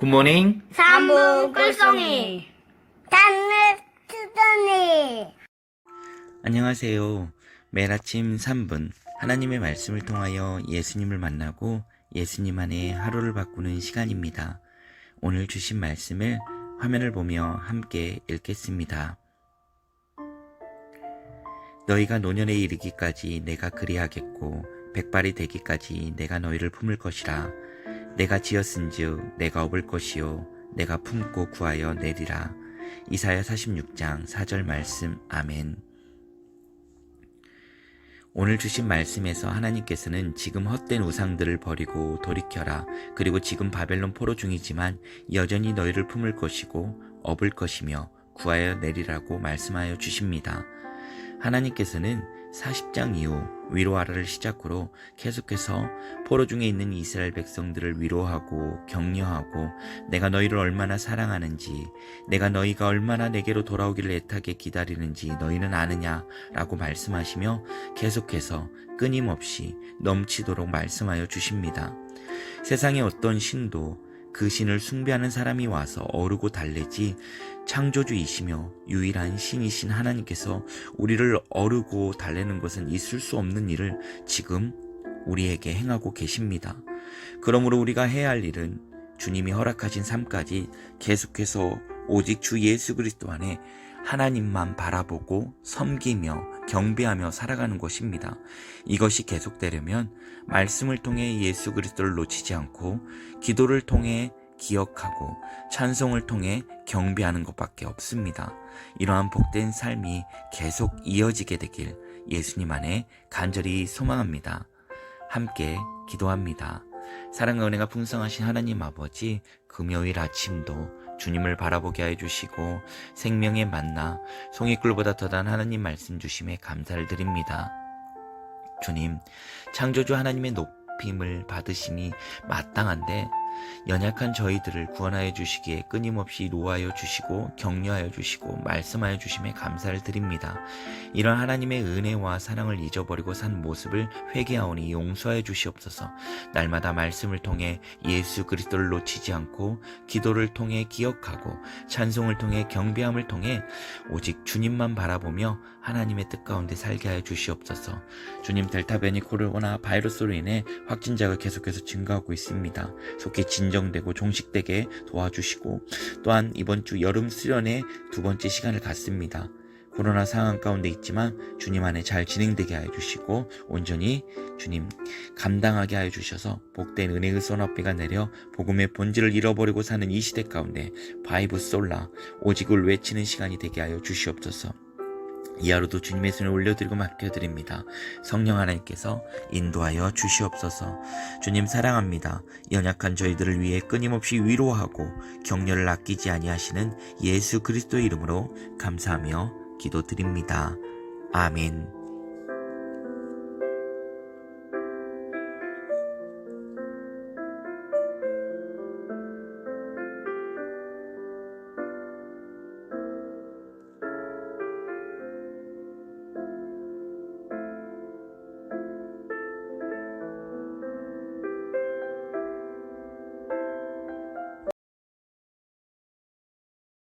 굿모닝. 삼부 꿀송이 단을 투더니 안녕하세요. 매일 아침 3분 하나님의 말씀을 통하여 예수님을 만나고 예수님 안에 하루를 바꾸는 시간입니다. 오늘 주신 말씀을 화면을 보며 함께 읽겠습니다. 너희가 노년에 이르기까지 내가 그리하겠고 백발이 되기까지 내가 너희를 품을 것이라 내가 지었은즉 내가 업을 것이요 내가 품고 구하여 내리라 이사야 46장 4절 말씀 아멘 오늘 주신 말씀에서 하나님께서는 지금 헛된 우상들을 버리고 돌이켜라. 그리고 지금 바벨론 포로 중이지만 여전히 너희를 품을 것이고 업을 것이며 구하여 내리라고 말씀하여 주십니다. 하나님께서는 40장 이후 위로하라를 시작으로 계속해서 포로 중에 있는 이스라엘 백성들을 위로하고 격려하고 내가 너희를 얼마나 사랑하는지 내가 너희가 얼마나 내게로 돌아오기를 애타게 기다리는지 너희는 아느냐라고 말씀하시며 계속해서 끊임없이 넘치도록 말씀하여 주십니다. 세상의 어떤 신도 그 신을 숭배하는 사람이 와서 어르고 달래지 창조주이시며 유일한 신이신 하나님께서 우리를 어르고 달래는 것은 있을 수 없는 일을 지금 우리에게 행하고 계십니다. 그러므로 우리가 해야 할 일은 주님이 허락하신 삶까지 계속해서 오직 주 예수 그리스도 안에 하나님만 바라보고 섬기며 경배하며 살아가는 것입니다. 이것이 계속되려면 말씀을 통해 예수 그리스도를 놓치지 않고 기도를 통해 기억하고 찬송을 통해 경배하는 것밖에 없습니다. 이러한 복된 삶이 계속 이어지게 되길 예수님 안에 간절히 소망합니다. 함께 기도합니다. 사랑과 은혜가 풍성하신 하나님 아버지, 금요일 아침도 주님을 바라보게 하여 주시고 생명의 만나 송이꿀보다 더단 하나님 말씀 주심에 감사를 드립니다. 주님, 창조주 하나님의 높임을 받으심이 마땅한데 연약한 저희들을 구원하여 주시기에 끊임없이 노하여 주시고 격려하여 주시고 말씀하여 주심에 감사를 드립니다. 이런 하나님의 은혜와 사랑을 잊어버리고 산 모습을 회개하오니 용서하여 주시옵소서. 날마다 말씀을 통해 예수 그리스도를 놓치지 않고 기도를 통해 기억하고 찬송을 통해 경배함을 통해 오직 주님만 바라보며 하나님의 뜻 가운데 살게 하여 주시옵소서. 주님 델타 변이 코로나 바이러스로 인해 확진자가 계속해서 증가하고 있습니다. 속히 진정되고 종식되게 도와주시고 또한 이번 주 여름 수련의 두 번째 시간을 갖습니다. 코로나 상황 가운데 있지만 주님 안에 잘 진행되게 하여 주시고 온전히 주님 감당하게 하여 주셔서 복된 은혜의 소나비가 내려 복음의 본질을 잃어버리고 사는 이 시대 가운데 바이브 솔라 오직을 외치는 시간이 되게 하여 주시옵소서. 이 하루도 주님의 손에 올려드리고 맡겨드립니다. 성령 하나님께서 인도하여 주시옵소서. 주님 사랑합니다. 연약한 저희들을 위해 끊임없이 위로하고 격려를 아끼지 아니하시는 예수 그리스도의 이름으로 감사하며 기도드립니다. 아멘.